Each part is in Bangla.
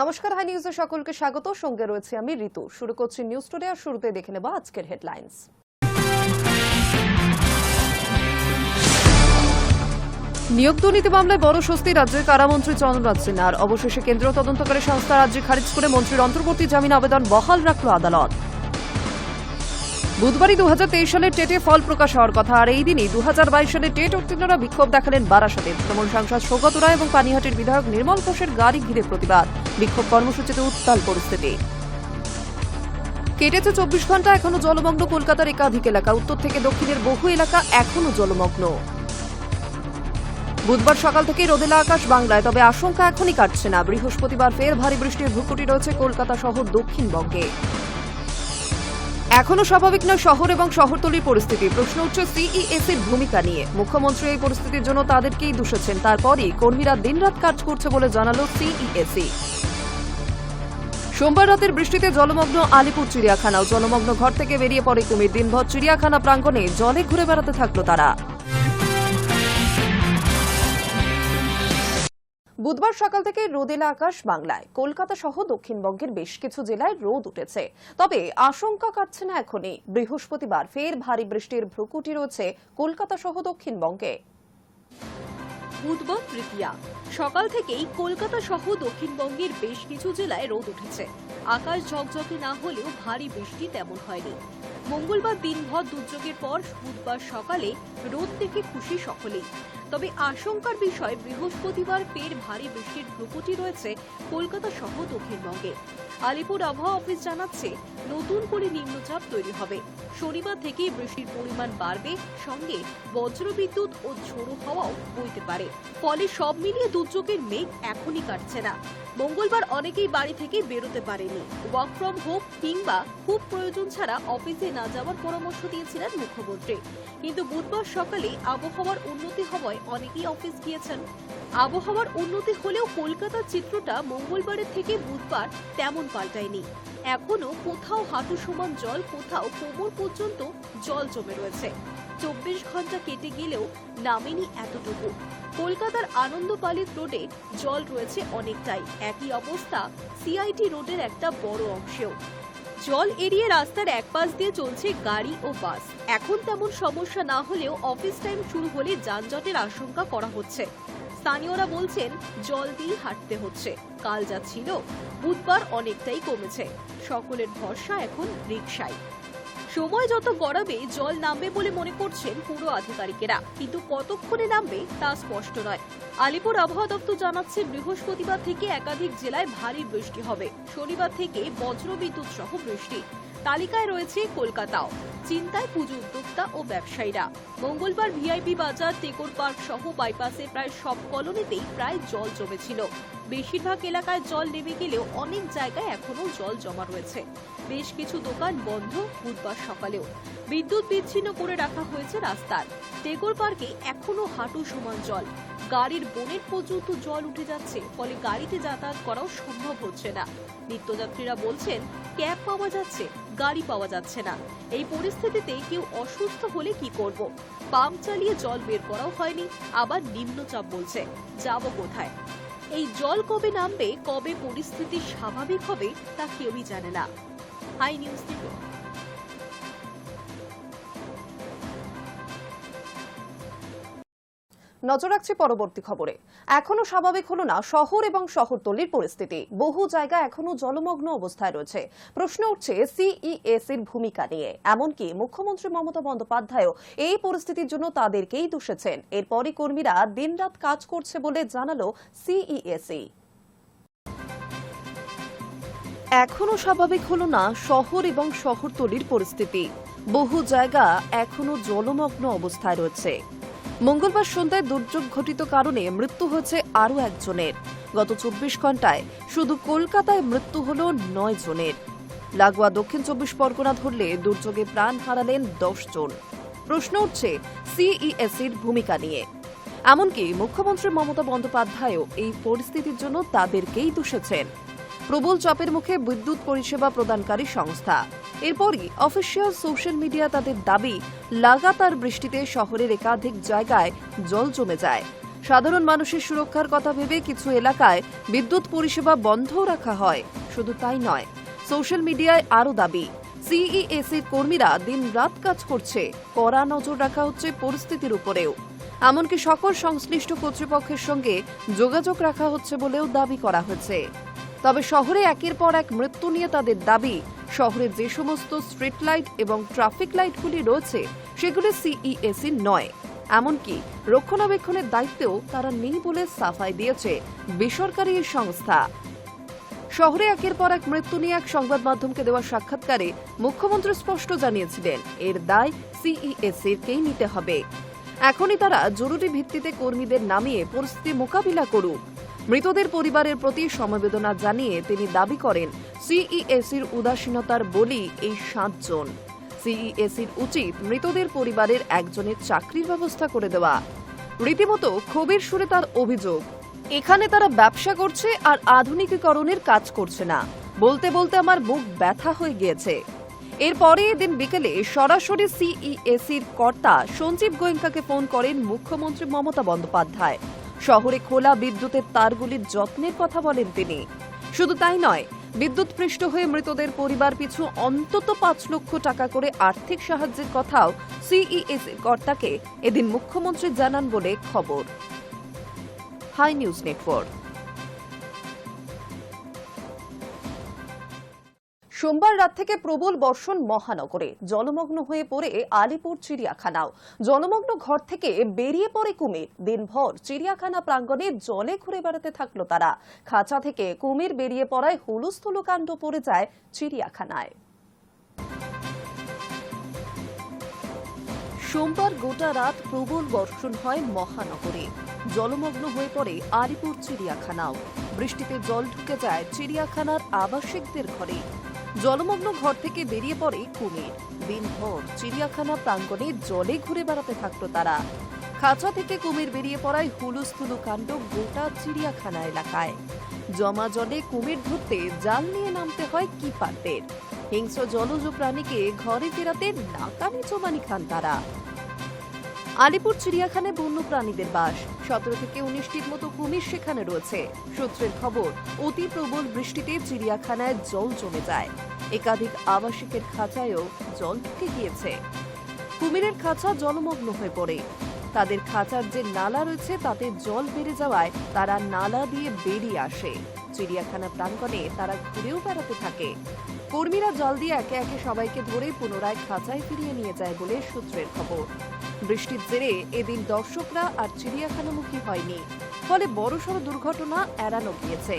নমস্কার, হাই নিউজে সকলকে স্বাগত। সঙ্গে রয়েছে আমি ঋতু। শুরু করছি নিউজ টুডে আর শুরুতে দেখে নেব আজকের হেডলাইন্স নিয়োগ দুর্নীতি মামলায় বড় স্বস্তি রাজ্যের কারামন্ত্রী চন্দ্রনাথ সিনহার অবশেষে কেন্দ্রীয় তদন্তকারী সংস্থা রাজ্যে খারিজ করে মন্ত্রীর অন্তর্বর্তী জামিন আবেদন বহাল রাখল আদালত। বুধবারই দুহাজার তেইশ সালে টেটে ফল প্রকাশ হওয়ার কথা। আর এই দিনই দু হাজার বাইশ সালে টেট উত্তীর্ণরা বিক্ষোভ দেখালেন বারাসাতে তৃণমূল সাংসদ সৌগত রায় এবং পানিহাটির বিধায়ক নির্মল ঘোষের গাড়ি ঘিরে প্রতিবাদ। বিক্ষোভ কর্মসূচিতে উত্তাল পরিস্থিতি। কেটেছে চব্বিশ ঘণ্টা এখনও জলমগ্ন কলকাতার একাধিক এলাকা। উত্তর থেকে দক্ষিণের বহু এলাকা এখনও জলমগ্ন। বুধবার সকাল থেকেই রোদেলা আকাশ বাংলায়, তবে আশঙ্কা এখনই কাটছে না। বৃহস্পতিবার ফের ভারী বৃষ্টির ভূকুটি রয়েছে কলকাতা সহ দক্ষিণবঙ্গে। এখনও স্বাভাবিক নয় শহর এবং শহরতলির পরিস্থিতি। প্রশ্ন উঠছে সিইএসির ভূমিকা নিয়ে। মুখ্যমন্ত্রী এই পরিস্থিতির জন্য তাদেরকেই দূষেছেন তারপরই কর্মীরা দিনরাত কাজ করছে বলে জানালো সিইএসি সোমবার রাতের বৃষ্টিতে জলমগ্ন আলিপুর চিড়িয়াখানাও জলমগ্ন ঘর থেকে বেরিয়ে পড়ে কুমির। দিনভর চিড়িয়াখানা প্রাঙ্গণে জলে ঘুরে বেড়াতে থাকল তারা। বুধবার সকাল থেকে রোদেলা আকাশ বাংলায়। কলকাতা সহ দক্ষিণবঙ্গের বেশ কিছু জেলায় রোদ উঠেছে। তবে আশঙ্কা কাটছে না এখনই। বৃহস্পতিবার ফের ভারী বৃষ্টির ভ্রুকুটি রয়েছে কলকাতা সহ দক্ষিণবঙ্গে। বুধবার তৃতীয়া সকাল থেকেই কলকাতা সহ দক্ষিণবঙ্গের বেশ কিছু জেলায় রোদ উঠেছে। আকাশ ঝকঝকে না হলেও ভারী বৃষ্টি তেমন হয়নি। মঙ্গলবার দিনভর দুর্যোগের পর বুধবার সকালে রোদ দেখে খুশি সকলেই। তবে আশঙ্কার বিষয়, বৃহস্পতিবার ফের ভারী বৃষ্টির ভ্রুকুটি রয়েছে কলকাতা সহ দক্ষিণবঙ্গে। আলিপুর আবহাওয়া অফিস জানাচ্ছে নতুন করে নিম্নচাপ তৈরি হবে। শনিবার থেকেই বৃষ্টির পরিমাণ বাড়বে, সঙ্গে বজ্রবিদ্যুৎ ও ঝোড়ো হাওয়াও বইতে পারে। ফলে সব মিলিয়ে দুর্যোগের মেঘ এখনই কাটছে না। মঙ্গলবার অনেকেই বাড়ি থেকে বেরোতে পারেনি। ওয়ার্ক ফ্রম হোম কিংবা খুব প্রয়োজন ছাড়া অফিসে না যাওয়ার পরামর্শ দিয়েছিলেন মুখ্যমন্ত্রী। কিন্তু বুধবার সকালে আবহাওয়ার উন্নতি হওয়ায় অনেকেই অফিস গিয়েছেন। আবহাওয়ার উন্নতি হলেও কলকাতার চিত্রটা মঙ্গলবারের থেকে বুধবার তেমন পাল্টায়নি। এখনও কোথাও হাঁটু সমান জল, কোথাও কোমর পর্যন্ত জল জমে রয়েছে। চব্বিশ ঘণ্টা কেটে গেলেও নামেনি এতটুকু। কলকাতার আনন্দপালিত রোডে জল রয়েছে অনেকটাই। একই অবস্থা সিআইটি রোডের একটা বড় অংশেও। জল এড়িয়ে রাস্তার এক পাশ দিয়ে চলছে গাড়ি ও বাস। এখন তেমন সমস্যা না হলেও অফিস টাইম শুরু হলে যানজটের আশঙ্কা করা হচ্ছে। স্থানীয়রা বলছেন, জল দিয়ে হাঁটতে হচ্ছে। কাল যা ছিল, বুধবার অনেকটাই কমেছে। সকলের ভরসা এখন রিকশায়। সময় যত গড়াবে, জল নামবে বলে মনে করছেন পুরো আধিকারিকেরা। কিন্তু কতক্ষণে নামবে, তা স্পষ্ট নয়। আলিপুর আবহাওয়া দপ্তর জানাচ্ছে, বৃহস্পতিবার থেকে একাধিক জেলায় ভারী বৃষ্টি হবে। শনিবার থেকে বজ্রবিদ্যুৎ সহ বৃষ্টি। তালিকায় রয়েছে কলকাতাও। চিন্তায় পুজো উদ্যোক্তা ও ব্যবসায়ীরা। মঙ্গলবার ভিআইপি বাজার, টেকোর পার্ক সহ বাইপাসে প্রায় সব কলোনিতেই প্রায় জল জমেছিল। বেশিরভাগ এলাকায় জল নেমে গেলেও অনেক জায়গায় এখনও জল জমা রয়েছে। বেশ কিছু দোকান বন্ধ বুধবার সকালেও। বিদ্যুৎ বিচ্ছিন্ন করে রাখা হয়েছে রাস্তার। টেগোর পার্কে এখনও হাঁটু সমান জল। গাড়ির বনের পর্যন্ত জল উঠে যাচ্ছে, ফলে গাড়িতে যাতায়াত করাও সম্ভব হচ্ছে না। নিত্যযাত্রীরা বলছেন, ক্যাব পাওয়া যাচ্ছে গাড়ি পাওয়া যাচ্ছে না। এই পরিস্থিতিতে কেউ অসুস্থ হলে কি করব? পাম্প চালিয়ে জল বের করাও হয়নি, আবার নিম্নচাপ বলছে। যাব কোথায়? এই জল কবে নামবে, কবে পরিস্থিতি স্বাভাবিক হবে, তা কেউই জানে না। হাই নিউজ নেটওয়ার্ক নজর রাখছি পরবর্তী খবরে। এখনও স্বাভাবিক হলো না শহর এবং শহরতলির পরিস্থিতি। বহু জায়গা এখনও জলমগ্ন অবস্থায় রয়েছে। প্রশ্ন উঠছে সিইএসির ভূমিকা নিয়ে। এমনকি মুখ্যমন্ত্রী মমতা বন্দ্যোপাধ্যায়ও এই পরিস্থিতির জন্য তাদেরকেই দোষেছেন। এরপরই কর্মীরা দিনরাত কাজ করছে বলে জানালো সিইএসি এখনও স্বাভাবিক হলো না শহর এবং শহরতলির পরিস্থিতি। বহু জায়গা এখনও জলমগ্ন অবস্থায় রয়েছে। মঙ্গলবার সন্ধ্যায় দুর্যোগ ঘটিত কারণে মৃত্যু হয়েছে আরও একজনের। গত চব্বিশ ঘন্টায় শুধু কলকাতায় মৃত্যু হল নয় জনের। লাগোয়া দক্ষিণ চব্বিশ পরগনা ধরলে দুর্যোগে প্রাণ হারালেন দশ জন। প্রশ্ন উঠছে সিইএসির ভূমিকা নিয়ে। এমনকি মুখ্যমন্ত্রী মমতা বন্দ্যোপাধ্যায়ও এই পরিস্থিতির জন্য তাদেরকেই দোষেছেন। প্রবল চাপের মুখে বিদ্যুৎ পরিষেবা প্রদানকারী সংস্থা। এরপরই অফিসিয়াল সোশ্যাল মিডিয়া তাদের দাবি, লাগাতার বৃষ্টিতে শহরের একাধিক জায়গায় জল জমে যায়। সাধারণ মানুষের সুরক্ষার কথা ভেবে কিছু এলাকায় বিদ্যুৎ পরিষেবা বন্ধও রাখা হয়। শুধু তাই নয়, সোশ্যাল মিডিয়ায় আরও দাবি, সিইএসির কর্মীরা দিন রাত কাজ করছে, কড়া নজর রাখা হচ্ছে পরিস্থিতির উপরেও। এমনকি সকল সংশ্লিষ্ট কর্তৃপক্ষের সঙ্গে যোগাযোগ রাখা হচ্ছে বলেও দাবি করা হয়েছে। তবে শহরে একের পর এক মৃত্যু নিয়ে তাদের দাবি। শহরে যে সমস্ত স্ট্রিট লাইট এবং ট্রাফিক লাইটগুলি রয়েছে, সেগুলি সিইএসি নয়। এমনকি রক্ষণাবেক্ষণের দায়িত্বেও তারা নেই বলে সাফাই দিয়েছে বেসরকারি এই সংস্থা। শহরে একের পর এক মৃত্যু নিয়ে এক সংবাদ মাধ্যমকে দেওয়া সাক্ষাৎকারে মুখ্যমন্ত্রী স্পষ্ট জানিয়েছিলেন, এর দায় সিইএসির কেই নিতে হবে। এখনই তারা জরুরি ভিত্তিতে কর্মীদের নামিয়ে পরিস্থিতি মোকাবিলা করুক। মৃতদের পরিবারের প্রতি সমবেদনা জানিয়ে তিনি দাবি করেন, সিইএসির উদাসীনতার বলি এই সাতজন। সিইএসির উচিত মৃতদের পরিবারের একজনের চাকরির ব্যবস্থা করে দেওয়া। রীতিমতো ক্ষোভের সুরে তার অভিযোগ, এখানে তারা ব্যবসা করছে আর আধুনিকীকরণের কাজ করছে না। বলতে বলতে আমার বুক ব্যথা হয়ে গিয়েছে। এরপরে এদিন বিকেলে সরাসরি সিইএসির কর্তা সঞ্জীব গোয়েঙ্কাকে ফোন করেন মুখ্যমন্ত্রী মমতা বন্দ্যোপাধ্যায়। শহরে খোলা বিদ্যুতের তারগুলির যত্নের কথা বলেন তিনি। শুধু তাই নয়, বিদ্যুৎ পৃষ্ঠ হয়ে মৃতদের পরিবার পিছু অন্তত পাঁচ লক্ষ টাকা করে আর্থিক সাহায্যের কথাও সিইএস কর্তাকে এদিন মুখ্যমন্ত্রী জানান বলে খবর। High News Network. সোমবার রাত থেকে প্রবল বর্ষণ মহানগরে। জলমগ্ন হয়ে পড়ে আলিপুর চিড়িয়াখানাও। জলমগ্ন ঘর থেকে বেরিয়ে পড়ে কুমির। দিনভর চিড়িয়াখানা প্রাঙ্গণে জলে ঘুরে বেড়াতে থাকল তারা। খাঁচা থেকে কুমির বেরিয়ে পড়ায় হুলুস্থুলু কাণ্ড পড়ে যায় চিড়িয়াখানায়। সোমবার গোটা রাত প্রবল বর্ষণ হয় মহানগরে। জলমগ্ন হয়ে পড়ে আলিপুর চিড়িয়াখানাও। বৃষ্টিতে জল ঢুকে যায় চিড়িয়াখানার আবাসিকদের ঘরে। জলমগ্ন ঘর থেকে বেরিয়ে পড়ে কুমির। দিনভর চিড়িয়াখানা প্রাঙ্গণে জলে ঘুরে বেড়াতে থাকতো তারা। খাঁচা থেকে কুমির বেরিয়ে পড়ায় হুলুস্থুলু কাণ্ড গোটা চিড়িয়াখানা এলাকায়। জমা জলে কুমির ধরতে জাল নিয়ে নামতে হয় কিপারদের। হিংস্র জলজ প্রাণীকে ঘরে ফেরাতে নাকানি চোমানি খান তারা। আলিপুর চিড়িয়াখানায় বন্য প্রাণীদের বাস। সতেরো থেকে উনিশটির মতো কুমির সেখানে রয়েছে। সূত্রের খবর, অতি প্রবল বৃষ্টিতে চিড়িয়াখানায় জল জমে যায়। একাধিক আবাসিকের খাঁচায়ও জল ঢুকে গিয়েছে। কুমিরের খাঁচা জলমগ্ন হয়ে পড়ে। তাদের খাঁচার যে নালা রয়েছে, তাতে জল বেড়ে যাওয়ায় তারা নালা দিয়ে বেরিয়ে আসে। চিড়িয়াখানা প্রাঙ্গণে তারা ঘুরেও বেড়াতে থাকে। কর্মীরা জল দিয়ে একে একে সবাইকে ধরে পুনরায় খাঁচায় ফিরিয়ে নিয়ে যায় বলে সূত্রের খবর। বৃষ্টির জেরে এদিন দর্শকরা আর চিড়িয়াখানামুখী হয়নি। ফলে বড়সড় দুর্ঘটনা এড়ানো গিয়েছে।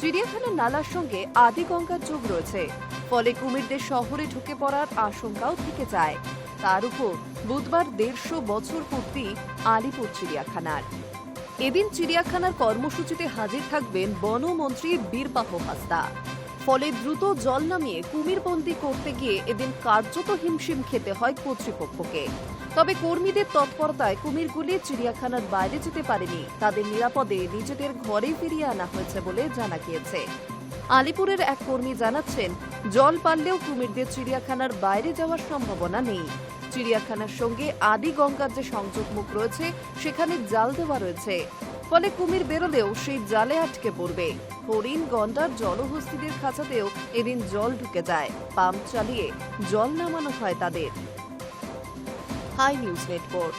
চিড়িয়াখানার নালার সঙ্গে আদি গঙ্গার যোগ রয়েছে। ফলে কুমিরদের শহরে ঢুকে পড়ার আশঙ্কাও থেকে যায়। তার উপর বুধবার দেড়শো বছর পূর্তি আলিপুর চিড়িয়াখানার। এদিন চিড়িয়াখানার কর্মসূচিতে হাজির থাকবেন বনমন্ত্রী বীরবাহ হাসদা ফলে দ্রুত জল নামিয়ে কুমিরবন্দি করতে গিয়ে এদিন কার্যত হিমশিম খেতে হয় কর্তৃপক্ষকে। তবে কর্মীদের তৎপরতায় কুমিরগুলি চিড়িয়াখানার বাইরে যেতে পারেনি। তাদের নিরাপদে নিজেদের ঘরে ফিরিয়ে আনা হয়েছে বলে জানা গিয়েছে। আলিপুরের এক কর্মী জানাচ্ছেন, জল পারলেও কুমিরদের চিড়িয়াখানার বাইরে যাওয়ার সম্ভাবনা নেই। চিড়িয়াখানার সঙ্গে আদি গঙ্গার যে সংযোগ মুখ রয়েছে, সেখানে জাল দেওয়া রয়েছে। ফলে কুমির বেরোলেও সেই জালে আটকে পড়বে। হরিণ, গন্ডার জলহস্তিদের খাঁচাতেও এদিন জল ঢুকে যায়। পাম্প চালিয়ে জল নামানো হয় তাদের। হাই নিউজ নেটওয়ার্ক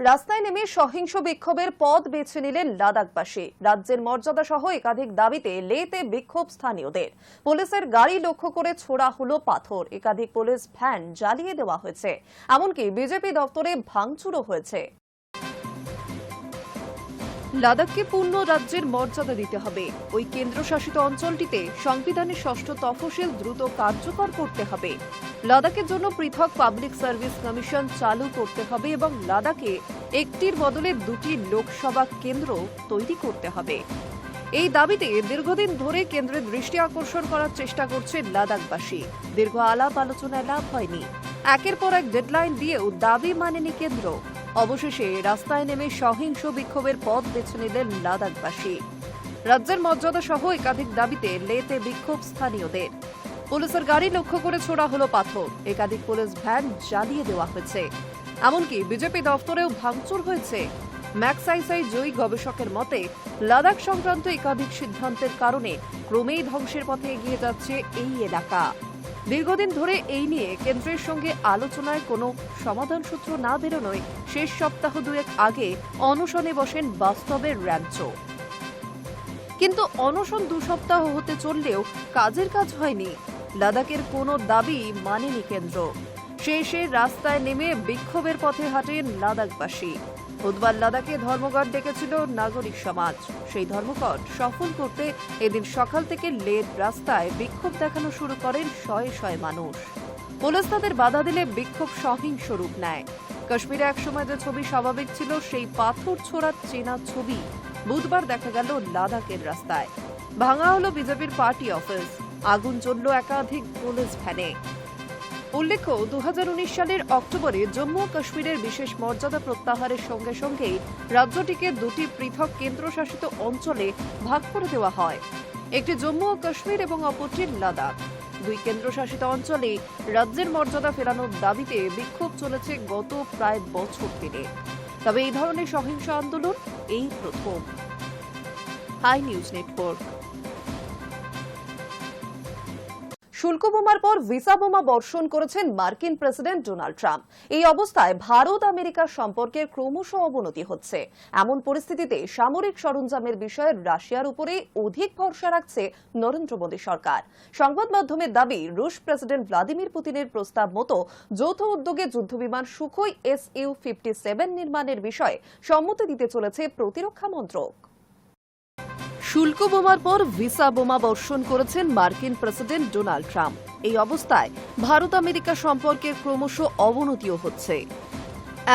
রাস্তায় নেমে সহিংস বিক্ষোভের পথ বেছে নিলেন লাদাখবাসী। রাজ্যের মর্যাদা সহ একাধিক দাবিতে লেতে বিক্ষোভ স্থানীয়দের। পুলিশের গাড়ি লক্ষ্য করে ছোড়া হলো পাথর। একাধিক পুলিশ ভ্যান জ্বালিয়ে দেওয়া হয়েছে। এমনকি বিজেপি দপ্তরে ভাঙচুরও হয়েছে। লাদাখকে পূর্ণ রাজ্যের মর্যাদা দিতে হবে। ওই কেন্দ্রশাসিত অঞ্চলটিতে সংবিধানের ষষ্ঠ তফসিল দ্রুত কার্যকর করতে হবে। লাদাখের জন্য পৃথক পাবলিক সার্ভিস কমিশন চালু করতে হবে এবং লাদাখে একটির বদলে দুটি লোকসভা কেন্দ্র তৈরি করতে হবে। এই দাবিতে দীর্ঘদিন ধরে কেন্দ্রের দৃষ্টি আকর্ষণ করার চেষ্টা করছে লাদাখবাসী। দীর্ঘ আলাপ আলোচনায় লাভ হয়নি। একের পর এক ডেডলাইন দিয়েও দাবি মানেনি কেন্দ্র। অবশেষে রাস্তায় নেমে সহিংস বিক্ষোভের পথ বেছে নিলেন লাদাখবাসী। রাজ্যের মর্যাদা সহ একাধিক দাবিতে লেতে বিক্ষোভ স্থানীয়দের। পুলিশের গাড়ি লক্ষ্য করে ছোড়া হলো পাথর। একাধিক পুলিশ ভ্যান জ্বালিয়ে দেওয়া হয়েছে। এমনকি বিজেপি দফতরেও ভাঙচুর হয়েছে। ম্যাক্সাইসাই জয়ী গবেষকের মতে, লাদাখ সংক্রান্ত একাধিক সিদ্ধান্তের কারণে ক্রমেই ধ্বংসের পথে এগিয়ে যাচ্ছে এই এলাকা। দীর্ঘদিন ধরে এই নিয়ে কেন্দ্রের সঙ্গে আলোচনায় কোনো সমাধান সূত্র না বেরোনোয় শেষ সপ্তাহ দুয়েক আগে অনশনে বসেন বাস্তবের র্যাঞ্চো। কিন্তু অনশন দু সপ্তাহ হতে চললেও কাজের কাজ হয়নি। লাদাখের কোনো দাবি মানেনি কেন্দ্র। শেষে রাস্তায় নেমে বিক্ষোভের পথে হাঁটেন লাদাখবাসী। বুধবার লাদাখে ধর্মঘট ডেকেছিল নাগরিক সমাজ। সেই ধর্মঘট সফল করতে এদিন সকাল থেকে লেট রাস্তায় বিক্ষোভ দেখানো শুরু করেন শয়ে শয়ে মানুষ। পুলিশ তাদের বাধা দিলে বিক্ষোভ সহিংস রূপ নেয়। কাশ্মীরে একসময় যে ছবি স্বাভাবিক ছিল, সেই পাথর ছোড়ার চেনা ছবি বুধবার দেখা গেল লাদাখের রাস্তায়। ভাঙা হলো বিজেপির পার্টি অফিস। আগুন জ্বলল একাধিক পুলিশ ভ্যানে। উল্লেখ্য দু হাজার উনিশ সালের অক্টোবরে জম্মু ও কাশ্মীরের বিশেষ মর্যাদা প্রত্যাহারের সঙ্গে সঙ্গেই রাজ্যটিকে দুটি পৃথক কেন্দ্রশাসিত অঞ্চলে ভাগ করে দেওয়া হয়। একটি জম্মু ও কাশ্মীর এবং অপরটি লাদাখ। দুই কেন্দ্রশাসিত অঞ্চলে রাজ্যের মর্যাদা ফেরানোর দাবিতে বিক্ষোভ চলেছে গত প্রায় বছর দিনে তবে এই ধরনের সহিংস আন্দোলন এই প্রথম। High News Network. শুল্ক বোমার পর ভিসা বোমা বর্ষণ করেছেন মার্কিন প্রেসিডেন্ট ডোনাল্ড ট্রাম্প। এই অবস্থায় ভারত আমেরিকার সম্পর্কের ক্রমশ অবনতি হচ্ছে। এমন পরিস্থিতিতে সামরিক সরঞ্জামের বিষয়ে রাশিয়ার উপরে অধিক ভরসা রাখছে নরেন্দ্র মোদী সরকার। সংবাদ মাধ্যমের দাবি, রুশ প্রেসিডেন্ট ভ্লাদিমির পুতিনের প্রস্তাব মতো যৌথ উদ্যোগে যুদ্ধবিমান Sukhoi S U fifty seven নির্মাণের বিষয়ে সম্মতি দিতে চলেছে প্রতিরক্ষা মন্ত্রক। শুল্ক বোমার পর ভিসা বোমা বর্ষণ করেছেন মার্কিন প্রেসিডেন্ট ডোনাল্ড ট্রাম্প। এই অবস্থায় ভারত আমেরিকা সম্পর্কের ক্রমশ অবনতিও হচ্ছে।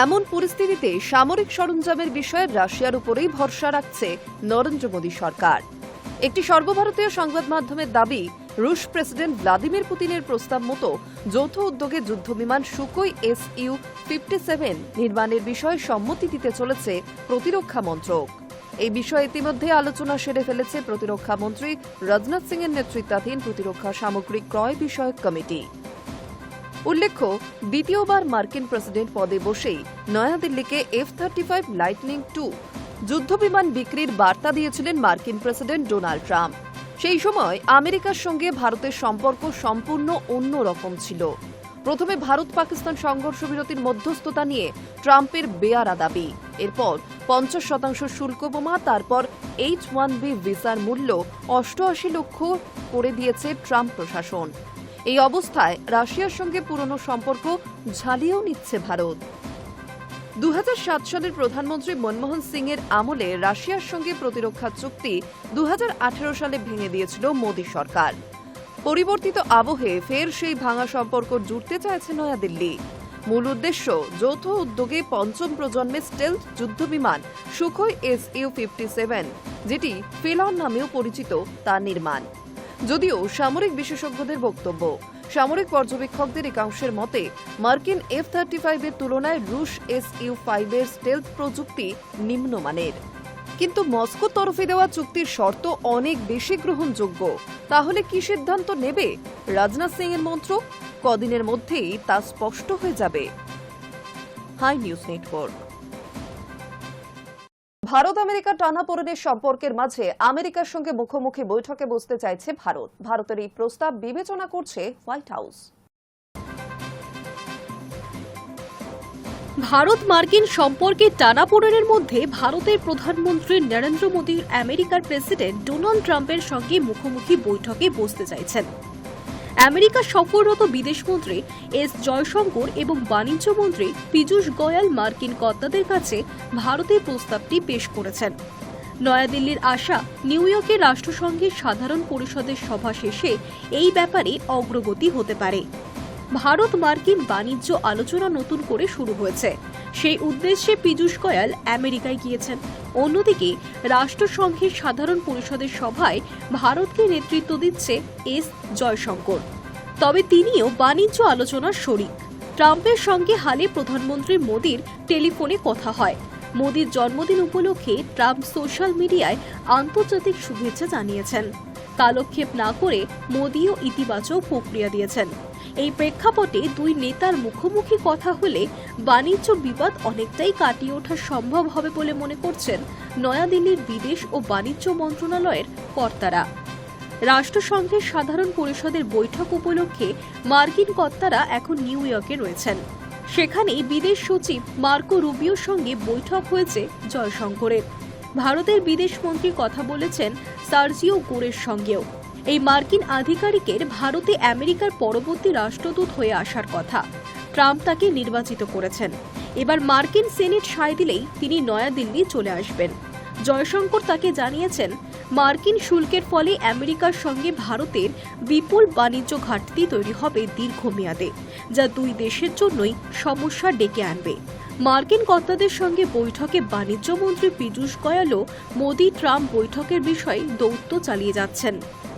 এমন পরিস্থিতিতে সামরিক সরঞ্জামের বিষয়ে রাশিয়ার উপরেই ভরসা রাখছে নরেন্দ্র মোদী সরকার। একটি সর্বভারতীয় সংবাদ মাধ্যমের দাবি, রুশ প্রেসিডেন্ট ভ্লাদিমির পুতিনের প্রস্তাব মতো যৌথ উদ্যোগে যুদ্ধবিমান Sukhoi S U fifty seven নির্মাণের বিষয়ে সম্মতি দিতে চলেছে প্রতিরক্ষা মন্ত্রক। এই বিষয়ে ইতিমধ্যে আলোচনা সেরে ফেলেছে প্রতিরক্ষা মন্ত্রী রাজনাথ সিং এর নেতৃত্বাধীন প্রতিরক্ষা সামগ্রী ক্রয় বিষয়ক কমিটি। উল্লেখ্য, দ্বিতীয়বার মার্কিন প্রেসিডেন্ট পদে বসেই নয়াদিল্লিকে F thirty five Lightning two যুদ্ধবিমান বিক্রির বার্তা দিয়েছিলেন মার্কিন প্রেসিডেন্ট ডোনাল্ড ট্রাম্প। সেই সময় আমেরিকার সঙ্গে ভারতের সম্পর্ক সম্পূর্ণ অন্য রকম ছিল। প্রথমে ভারত পাকিস্তান সংঘর্ষ বিরতির মধ্যস্থতা নিয়ে ট্রাম্পের বেয়ারা দাবি। এরপর পঞ্চাশ শতাংশ শুল্ক বোমা, তারপর এইচ ওয়ান বি ভিসার মূল্য অষ্টআশি লক্ষ করে দিয়েছে ট্রাম্প প্রশাসন। এই অবস্থায় রাশিয়ার সঙ্গে পুরনো সম্পর্ক ঝালিয়েও নিচ্ছে ভারত। দু হাজার সাত সালের প্রধানমন্ত্রী মনমোহন সিং এর আমলে রাশিয়ার সঙ্গে প্রতিরক্ষা চুক্তি দু হাজার আঠেরো সালে ভেঙে দিয়েছিল মোদী সরকার। পরিবর্তিত আবহে ফের সেই ভাঙা সম্পর্ক জুড়তে চাইছে নয়াদিল্লি। মূল উদ্দেশ্য, যৌথ উদ্যোগে পঞ্চম প্রজন্মের স্টেলথ যুদ্ধবিমান Sukhoi S U fifty seven, যেটি ফেলন নামেও পরিচিত তা নির্মাণ। যদিও সামরিক বিশেষজ্ঞদের বক্তব্য, সামরিক পর্যবেক্ষকদের একাংশের মতে, মার্কিন এফ থার্টি ফাইভের তুলনায় রুশ এস ইউ ফাইভের স্টেলথ প্রযুক্তি নিম্নমানের। কিন্তু মস্কো তরফে দেওয়া চুক্তির শর্ত অনেক বেশি গ্রহণযোগ্য। তাহলে কি সিদ্ধান্ত নেবে? রাজনাথ সিং এর মন্ত্রক কদিনের মধ্যেই তা স্পষ্ট হয়ে যাবে। High News Network. Bharat America টানাপোড়েনের সম্পর্কের মাঝে আমেরিকার সঙ্গে মুখোমুখি বৈঠকে বসতে চাইছে ভারত। ভারতের এই প্রস্তাব বিবেচনা করছে হোয়াইট হাউস। ভারত মার্কিন সম্পর্কের টানাপোড়েনের মধ্যে ভারতের প্রধানমন্ত্রী নরেন্দ্র মোদীর আমেরিকার প্রেসিডেন্ট ডোনাল্ড ট্রাম্পের সঙ্গে মুখোমুখি বৈঠকে বসতে চাইছেন। আমেরিকা সফররত বিদেশমন্ত্রী এস জয়শঙ্কর এবং বাণিজ্য মন্ত্রী পীযূষ গোয়াল মার্কিন কর্তাদের কাছে ভারতের প্রস্তাবটি পেশ করেছেন। নয়াদিল্লির আশা নিউ ইয়র্কের রাষ্ট্রসংঘের সাধারণ পরিষদের সভা শেষে এই ব্যাপারে অগ্রগতি হতে পারে। ভারত মার্কিন বাণিজ্য আলোচনা নতুন করে শুরু হয়েছে। সেই উদ্দেশ্যে পীযূষ গোয়াল আমেরিকায় গিয়েছেন। অন্যদিকে, রাষ্ট্রসংঘের সাধারণ পরিষদের সভায় ভারতকে নেতৃত্ব দিচ্ছে এস. জয়শঙ্কর। তবে তিনিও বাণিজ্য আলোচনার শরিক। ট্রাম্পের সঙ্গে হালে প্রধানমন্ত্রী মোদীর টেলিফোনে কথা হয়। মোদীর জন্মদিন উপলক্ষে ট্রাম্প সোশ্যাল মিডিয়ায় আন্তর্জাতিক শুভেচ্ছা জানিয়েছেন। কালক্ষেপ না করে মোদীও ইতিবাচক প্রক্রিয়া দিয়েছেন। এই প্রেক্ষাপটে দুই নেতার মুখোমুখি কথা হলে বাণিজ্য বিবাদ অনেকটাই কাটিয়ে ওঠা সম্ভব হবে বলে মনে করছেন নয়াদিল্লির বিদেশ ও বাণিজ্য মন্ত্রণালয়ের কর্তারা। রাষ্ট্রসংঘের সাধারণ পরিষদের বৈঠক উপলক্ষে মার্কিন কর্তারা এখন নিউ ইয়র্কে রয়েছেন। সেখানেই বিদেশ সচিব মার্কো রুবিওর সঙ্গে বৈঠক হয়েছে জয়শঙ্করের। ভারতের বিদেশ মন্ত্রী কথা বলেছেন সার্জিও গোরের সঙ্গেও। এই মার্কিন আধিকারিকের ভারতে আমেরিকার পরবর্তী রাষ্ট্রদূত হয়ে আসার কথা। ট্রাম্প তাকে নির্বাচিত করেছেন। এবার মার্কিন সেনেট সায় দিলেই তিনি নয়াদিল্লি চলে আসবেন। জয়শঙ্কর তাকে জানিয়েছেন, মার্কিন শুল্কের ফলে আমেরিকার সঙ্গে ভারতের বিপুল বাণিজ্য ঘাটতি তৈরি হবে দীর্ঘমেয়াদে, যা দুই দেশের জন্যই সমস্যা ডেকে আনবে। মার্কিন কর্তাদের সঙ্গে বৈঠকে বাণিজ্য মন্ত্রী পীযূষ গোয়ালও মোদি ট্রাম্প বৈঠকের বিষয়ে দৌত্য চালিয়ে যাচ্ছেন।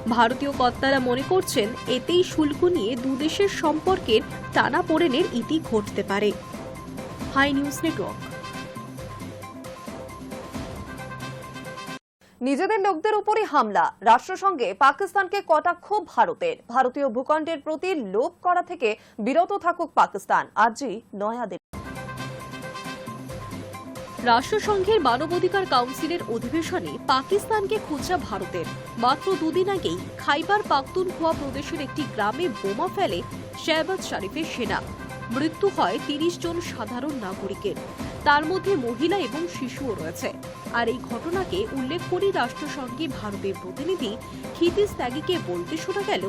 ভারতীয় কর্তারা মনে করছেন এতেই শুল্ক নিয়ে দুদেশের সম্পর্কের টানা টানাপোড়েনের ইতি ঘটতে পারে। High News Network. নিজেদের লোকদের উপরই হামলা। রাষ্ট্রসংঘে পাকিস্তানকে কটাক্ষ ভারতের। ভারতীয় ভূখণ্ডের প্রতি লোভ করা থেকে বিরত থাকুক পাকিস্তান। আজই নয়াদিল্লি। রাষ্ট্রসংঘের মানবাধিকার কাউন্সিলের অধিবেশনে পাকিস্তানকে খুচরা ভারতের। মাত্র দুদিন আগেই খাইবার পাখতুনখোয়া প্রদেশের একটি গ্রামে বোমা ফেলে শেহবাজ শরীফের সেনা। মৃত্যু হয় তিরিশ জন সাধারণ নাগরিকের। তার মধ্যে মহিলা এবং শিশুও রয়েছে। আর এই ঘটনাকে উল্লেখ করে রাষ্ট্রসংঘে ভারতের প্রতিনিধি খিতিস ত্যাগীকে বলতে শোনা গেল,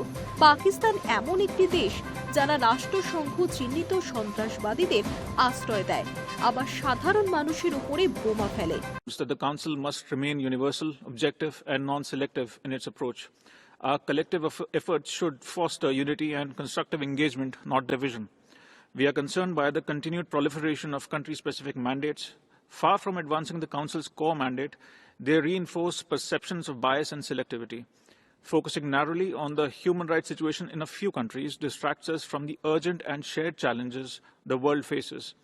পাকিস্তান এমন একটি দেশ যারা রাষ্ট্রসংঘ চিহ্নিত সন্ত্রাসবাদীদের আশ্রয় দেয়, আবার সাধারণ মানুষের উপরে বোমা ফেলে। Council must remain universal objective and non selective in its approach a collective effort should foster unity and constructive engagement not division We are concerned by the continued proliferation of country specific mandates. Far from advancing the Council's core mandate, they reinforce perceptions of bias and selectivity. Focusing narrowly on the human rights situation in a few countries distracts us from the urgent and shared challenges the world faces.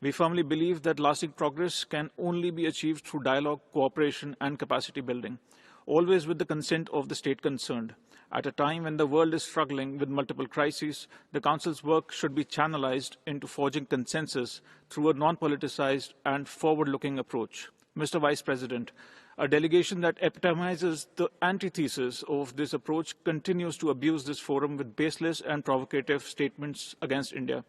We firmly believe that lasting progress can only be achieved through dialogue, cooperation, and capacity building, always with the consent of the state concerned. At a time when the world is struggling with multiple crises, the Council's work should be channelized into forging consensus through a non politicized and forward looking approach. Mr. Vice President, a delegation that epitomizes the antithesis of this approach continues to abuse this forum with baseless and provocative statements against India.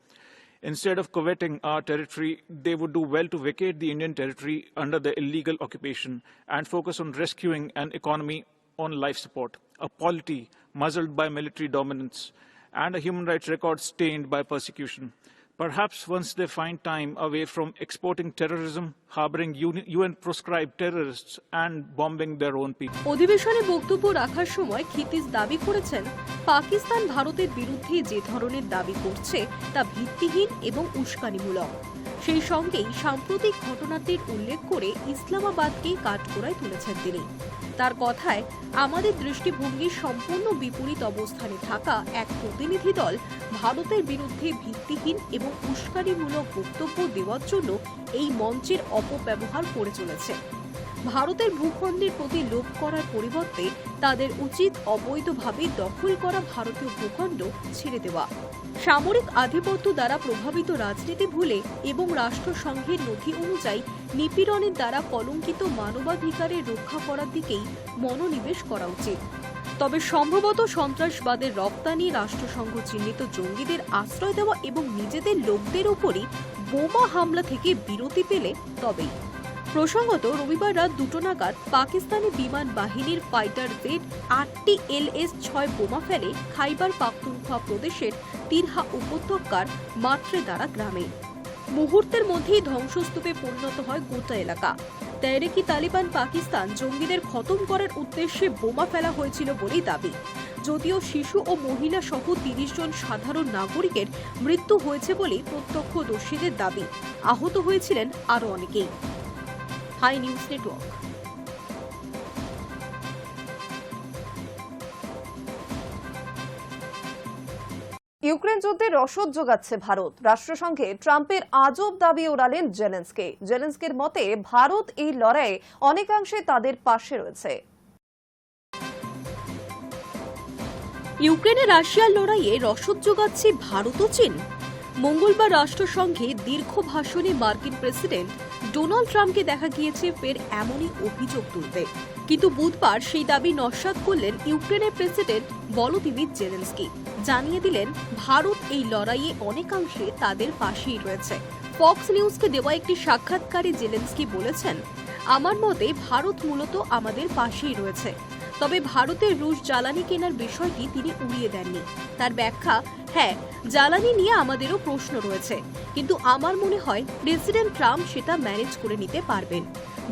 Instead of coveting our territory, they would do well to vacate the Indian territory under the illegal occupation and focus on rescuing an economy on life support, a polity muzzled by military dominance, and a human rights record stained by persecution. Perhaps once they find time away from exporting terrorism, harboring UN proscribed terrorists, and bombing their own people. অধিবেশনে বক্তব্য রাখার সময় ক্ষিতিস দাবি করেছেন পাকিস্তান ভারতের বিরুদ্ধে যে ধরনের দাবি করছে তা ভিত্তিহীন এবং উস্কানিমূলক সেই সঙ্গেই সাম্প্রতিক ঘটনাটির উল্লেখ করে ইসলামাবাদকে কাঠগোড়ায় তুলেছেন তিনি। তার কথায়, আমাদের দৃষ্টিভঙ্গি সম্পূর্ণ বিপরীত অবস্থানে থাকা এক প্রতিনিধি দল ভারতের বিরুদ্ধে ভিত্তিহীন এবং উস্কানিমূলক বক্তব্য দেওয়ার জন্য এই মঞ্চের অপব্যবহার করে চলেছে। ভারতের ভূখণ্ডের প্রতি লোভ করার পরিবর্তে তাদের উচিত অবৈধভাবে দখল করা ভারতীয় ভূখণ্ড ছেড়ে দেওয়া। সামরিক আধিপত্য দ্বারা প্রভাবিত রাজনীতি ভুলে এবং রাষ্ট্রসংঘের নথি অনুযায়ী নিপীড়নের দ্বারা কলঙ্কিত মানবাধিকারের রক্ষা করার দিকেই মনোনিবেশ করা উচিত। তবে সম্ভবত সন্ত্রাসবাদের রপ্তানি রাষ্ট্রসংঘ চিহ্নিত জঙ্গিদের আশ্রয় দেওয়া এবং নিজেদের লোকদের উপরই বোমা হামলা থেকে বিরতি পেলে তবেই। প্রসঙ্গত, রবিবার রাত দুটো নাগাদ পাকিস্তানি বিমান বাহিনীর ফাইটার জেট আটটি এলএস ছয় বোমা ফেলে খাইবার পাখতুনখোয়া প্রদেশের তিরহা উপত্যকার মাত্রেদারা গ্রামে। মুহূর্তের মধ্যেই ধ্বংসস্তূপে পরিণত হয় গোটা এলাকা। তেহরিকি তালিবান পাকিস্তান জঙ্গিদের খতম করার উদ্দেশ্যে বোমা ফেলা হয়েছিল বলেই দাবি। যদিও শিশু ও মহিলা সহ তিরিশ জন সাধারণ নাগরিকের মৃত্যু হয়েছে বলে প্রত্যক্ষদর্শীদের দাবি। আহত হয়েছিলেন আরও অনেকেই। High news network. ইউক্রেন যুদ্ধে রসদ যোগাচ্ছে ভারত। রাষ্ট্রসংঘে ট্রাম্পের আজব দাবি ওড়ালেন জেলেন্সকে। জেলেন্সকের মতে ভারত এই লড়াইয়ে অনেকাংশে তাদের পাশে রয়েছে। ইউক্রেনে রাশিয়ার লড়াইয়ে রসদ যোগাচ্ছে ভারত ও চীন। মঙ্গলবার রাষ্ট্রসংঘে দীর্ঘ ভাষণে মার্কিন প্রেসিডেন্ট ডোনাল্ড ট্রাম্পকে দেখা গিয়েছে ফের এমনই অভিযোগ তুলতে। কিন্তু বুধবার সেই দাবি নস্যাৎ করলেন ইউক্রেনের প্রেসিডেন্ট ভলোদিমির জেলেন্সকি। জানিয়ে দিলেন, ভারত এই লড়াইয়ে অনেকাংশে তাদের পাশেই রয়েছে। ফক্স নিউজকে দেওয়া একটি সাক্ষাৎকারে জেলেন্সকি বলেছেন, আমার মতে ভারত মূলত আমাদের পাশেই রয়েছে। তবে ভারতের রুশ জ্বালানি কেনার বিষয়টি তিনি উড়িয়ে দেননি। তার ব্যাখ্যা হ্যাঁ জ্বালানি নিয়ে আমাদেরও প্রশ্ন রয়েছে। কিন্তু আমার মনে হয় প্রেসিডেন্ট ট্রাম্প সেটা ম্যানেজ করে নিতে পারবেন।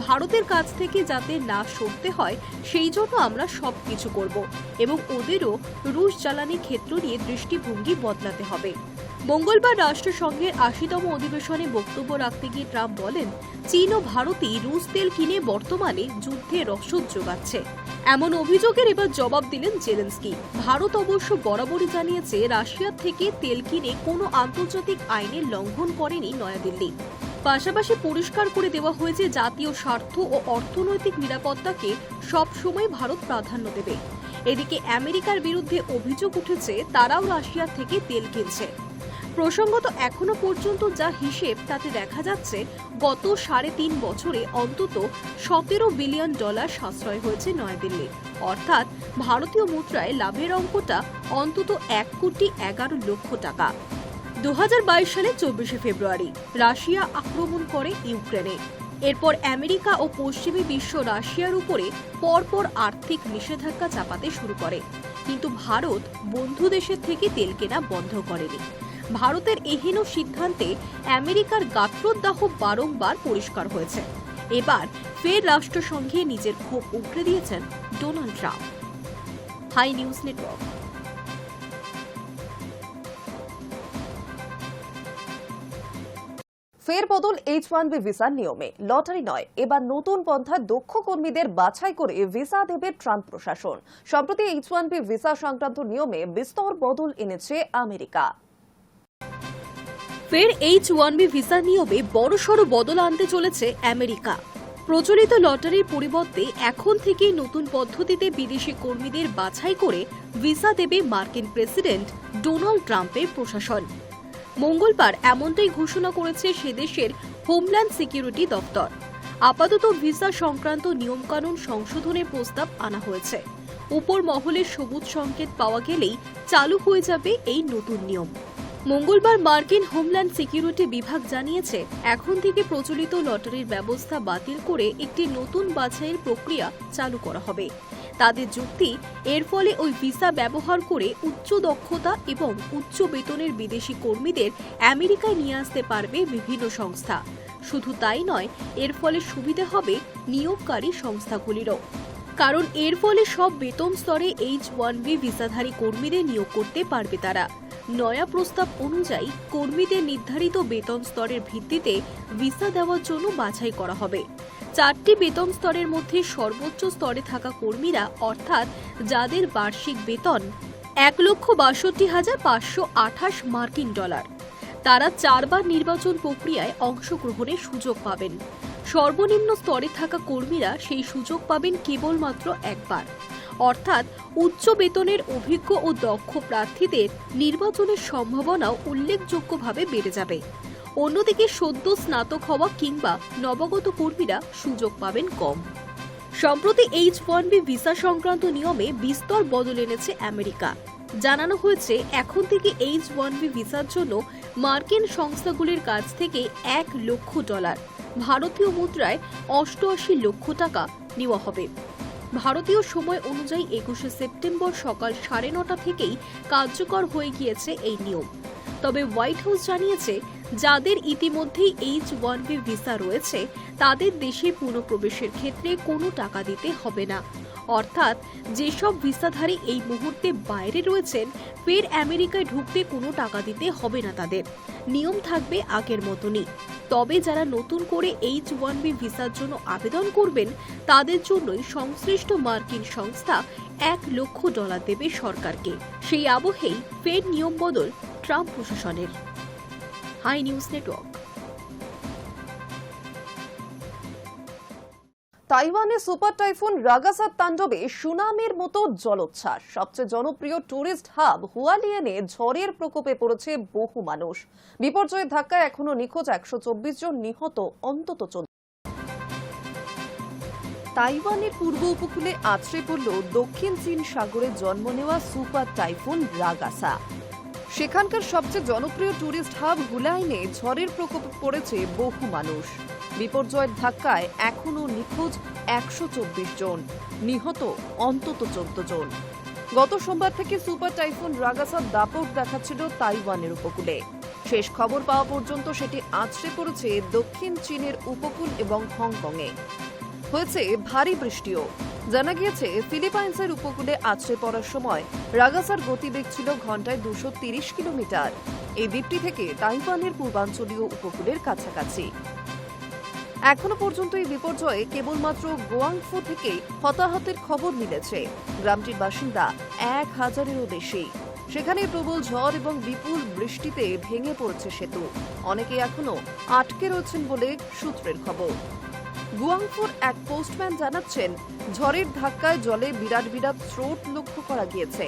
ভারতের কাছ থেকে যাতে না সরতে হয়, সেই জন্য আমরা সবকিছু করব এবং ওদেরও রুশ জ্বালানি ক্ষেত্র নিয়ে দৃষ্টিভঙ্গি বদলাতে হবে। মঙ্গলবার রাষ্ট্রসংঘের আশিতম অধিবেশনে বক্তব্য রাখতে গিয়ে ট্রাম্প বলেন, চীন ও ভারতই রুশ তেল কিনে বর্তমানে যুদ্ধে রসদ যোগাচ্ছে। এমন অভিযোগের এবার জবাব দিলেন জেলেন্সকি। ভারত অবশ্য বরাবরই জানিয়েছে রাশিয়ার থেকে তেল কিনে কোনো আন্তর্জাতিক আইনের লঙ্ঘন করেনি নয়াদিল্লি। পাশাপাশি পরিষ্কার করে দেওয়া হয়েছে জাতীয় স্বার্থ ও অর্থনৈতিক নিরাপত্তাকে সবসময় ভারত প্রাধান্য দেবে। এদিকে আমেরিকার বিরুদ্ধে অভিযোগ উঠেছে, তারাও রাশিয়া থেকে তেল কিনছে। প্রসঙ্গত এখনও পর্যন্ত যা হিসেব তাতে দেখা যাচ্ছে, গত সাড়ে তিন বছরে অন্তত সতেরো বিলিয়ন ডলার সাশ্রয় হয়েছে নয়াদিল্লি। অর্থাৎ ভারতীয় মুদ্রায় লাভের অঙ্কটা অন্তত এক কোটি এগারো লক্ষ টাকা। দু সালে চব্বিশে ফেব্রুয়ারি, রাশিয়া আক্রমণ করে ইউক্রেনে। এরপর আমেরিকা ও পশ্চিমী বিশ্ব রাশিয়ার উপরে পরপর আর্থিক নিষেধাজ্ঞা চাপাতে শুরু করে। কিন্তু ভারত বন্ধু দেশের থেকে তেল কেনা বন্ধ করেনি। ভারতের এহেন সিদ্ধান্তে আমেরিকার গাত্রোদ্দাহ বারংবার পরিষ্কার হয়েছে। এবার ফের রাষ্ট্রসংঘে নিজের ক্ষোভ উগরে দিয়েছেন Donald Trump. High News Network. ফেরবদল H one B ভিসার নিয়মে। লটারি নয়, এবার নতুন পন্থায় দক্ষ কর্মীদের বাছাই করে ভিসা দেবে ট্রাম্প প্রশাসন। সম্প্রতি এইচ ওয়ান বি ভিসা সংক্রান্ত নিয়মে বিস্তর বদল এনেছে আমেরিকা। ফের এইচ ওয়ান বি ভিসা নিয়মে বড়সড় বদল আনতে চলেছে আমেরিকা। প্রচলিত লটারির পরিবর্তে এখন থেকেই নতুন পদ্ধতিতে বিদেশি কর্মীদের বাছাই করে ভিসা দেবে মার্কিন প্রেসিডেন্ট ডোনাল্ড ট্রাম্পের প্রশাসন। মঙ্গলবার এমনটাই ঘোষণা করেছে সে দেশের হোমল্যান্ড সিকিউরিটি দপ্তর। আপাতত ভিসা সংক্রান্ত নিয়মকানুন সংশোধনের প্রস্তাব আনা হয়েছে। উপর মহলের সবুজ সংকেত পাওয়া গেলেই চালু হয়ে যাবে এই নতুন নিয়ম। মঙ্গলবার মার্কিন হোমল্যান্ড সিকিউরিটি বিভাগ জানিয়েছে, এখন থেকে প্রচলিত লটারির ব্যবস্থা বাতিল করে একটি নতুন বাছাইয়ের প্রক্রিয়া চালু করা হবে। তাদের যুক্তি, এর ফলে ওই ভিসা ব্যবহার করে উচ্চ দক্ষতা এবং উচ্চ বেতনের বিদেশি কর্মীদের আমেরিকায় নিয়ে আসতে পারবে বিভিন্ন সংস্থা। শুধু তাই নয়, এর ফলে সুবিধা হবে নিয়োগকারী সংস্থাগুলিরও। কারণ এর ফলে সব বেতন স্তরে এইচ ওয়ান বি ভিসাধারী কর্মীদের নিয়োগ করতে পারবে তারা। নয়া প্রস্তাব অনুযায়ী কর্মীদের নির্ধারিত বেতন স্তরের ভিত্তিতে ভিসা দেওয়ার জন্য বাছাই করা হবে। চারটি বেতন স্তরের মধ্যে সর্বোচ্চ স্তরে থাকা কর্মীরা, অর্থাৎ যাদের বার্ষিক বেতন এক লক্ষ বাষট্টি হাজার পাঁচশো আঠাশ মার্কিন ডলার, তারা চারবার নির্বাচন প্রক্রিয়ায় অংশগ্রহণের সুযোগ পাবেন। সর্বনিম্ন স্তরে থাকা কর্মীরা সেই সুযোগ পাবেন কেবলমাত্র একবার। অর্থাৎ উচ্চ বেতনের অভিজ্ঞ ও দক্ষ প্রার্থীদের নির্বাচনের সম্ভাবনাও উল্লেখযোগ্যভাবে বেড়ে যাবে। অন্যদিকে সদ্য স্নাতক হওয়া কিংবা নবাগত কর্মীরা সুযোগ পাবেন কম। সম্প্রতি এইচ ওয়ান বি ভিসা সংক্রান্ত নিয়মে বিস্তর বদল এনেছে আমেরিকা। জানানো হয়েছে, এখন থেকে এইচ ওয়ান বি ভিসার জন্য মার্কিন সংস্থাগুলির কাছ থেকে এক লক্ষ ডলার। ভারতীয় মুদ্রায় অষ্টআশি লক্ষ টাকা নেওয়া হবে। ভারতীয় সময় অনুযায়ী একুশে সেপ্টেম্বর সকাল সাড়ে নটা থেকেই কার্যকর হয়ে গিয়েছে এই নিয়ম। তবে হোয়াইট হাউস জানিয়েছে, যাদের ইতিমধ্যেই এইচ ওয়ান বি ভিসা রয়েছে, তাদের দেশে পুনঃপ্রবেশের ক্ষেত্রে কোনো টাকা দিতে হবে না। অর্থাৎ, যেসব ভিসাধারী এই মুহূর্তে বাইরে রয়েছেন, ফের আমেরিকায় ঢুকতে কোনো টাকা দিতে হবে না তাদের। নিয়ম থাকবে আগের মতনই। তবে যারা নতুন করে এইচ ওয়ান বি ভিসার জন্য আবেদন করবেন, তাদের জন্যই সংশ্লিষ্ট মার্কিন সংস্থা এক লক্ষ ডলার দেবে সরকারকে। সেই আবহেই ফের নিয়ম বদল ট্রাম্প প্রশাসনের হাই নিউজ নেটওয়ার্ক। তাইওয়ানে সুপার টাইফুন রাগাসার তাণ্ডবে সুনামের মতো জলোচ্ছ্বাস। সবচেয়ে জনপ্রিয় ট্যুরিস্ট হাব হুয়ালিয়েনে ঝড়ের প্রকোপে পড়েছে বহু মানুষ। বিপর্যয়ের ধাক্কায় এখনও নিখোঁজ একশো চব্বিশ জন নিহত, অন্তত চোদ্দ তাইওয়ানের পূর্ব উপকূলে আছড়ে পড়ল দক্ষিণ চীন সাগরে জন্ম নেওয়া সুপার টাইফুন রাগাসা। সেখানকার সবচেয়ে জনপ্রিয় টুরিস্ট হাব হুলাইনে ঝড়ের প্রকোপ পড়েছে বহু মানুষ। বিপর্যয়ের ধাক্কায় এখনও নিখোঁজ একশো চব্বিশ জন। নিহত অন্তত চোদ্দ জন। গত সোমবার থেকে সুপার টাইফুন রাগাসার দাপট দেখাচ্ছিল তাইওয়ানের উপকূলে। শেষ খবর পাওয়া পর্যন্ত সেটি আছড়ে পড়েছে দক্ষিণ চীনের উপকূল এবং হংকংয়ে। হয়েছে ভারী বৃষ্টিও। জানা গিয়েছে, ফিলিপাইন্সের উপকূলে আছড়ে পড়ার সময় রাগাসার গতিবেগ ছিল ঘন্টায় দুশো কিলোমিটার। এই দ্বীপটি থেকে তাইওয়ানের পূর্বাঞ্চলীয় উপকূলের কাছাকাছি। এখনও পর্যন্ত এই বিপর্যয়ে কেবলমাত্র গোয়াংফু থেকে হতাহতের খবর মিলেছে। গ্রামটির বাসিন্দা এক হাজারেরও বেশি। সেখানে প্রবল ঝড় এবং বিপুল বৃষ্টিতে ভেঙে পড়েছে সেতু। অনেকে এখনও আটকে রয়েছেন বলে সূত্রের খবর। গুয়াংফুর এক পোস্টম্যান জানাচ্ছেন, ঝড়ের ধাক্কায় জলে বিরাট বিরাট স্রোত লক্ষ্য করা গিয়েছে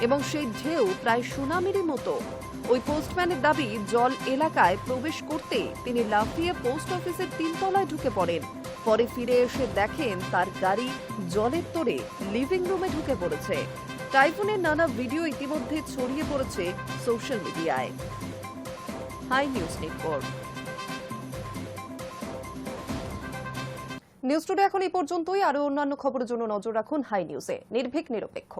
এবং সেই ঢেউ প্রায় সুনামিরই মতো। ওই পোস্টম্যানের দাবি, জল এলাকায় প্রবেশ করতে তিনি লাফিয়ে পোস্ট অফিসের তিনতলায় ঢুকে পড়েন। পরে ফিরে এসে দেখেন তার গাড়ি জলের তোড়ে লিভিং রুমে ঢুকে পড়েছে। টাইফুনের নানা ভিডিও ইতিমধ্যে ছড়িয়ে পড়েছে সোশ্যাল মিডিয়ায়। High News Network. News Today এখন এই পর্যন্তই। আরও অন্যান্য খবরের জন্য নজর রাখুন হাই নিউজে। নির্ভীক, নিরপেক্ষ।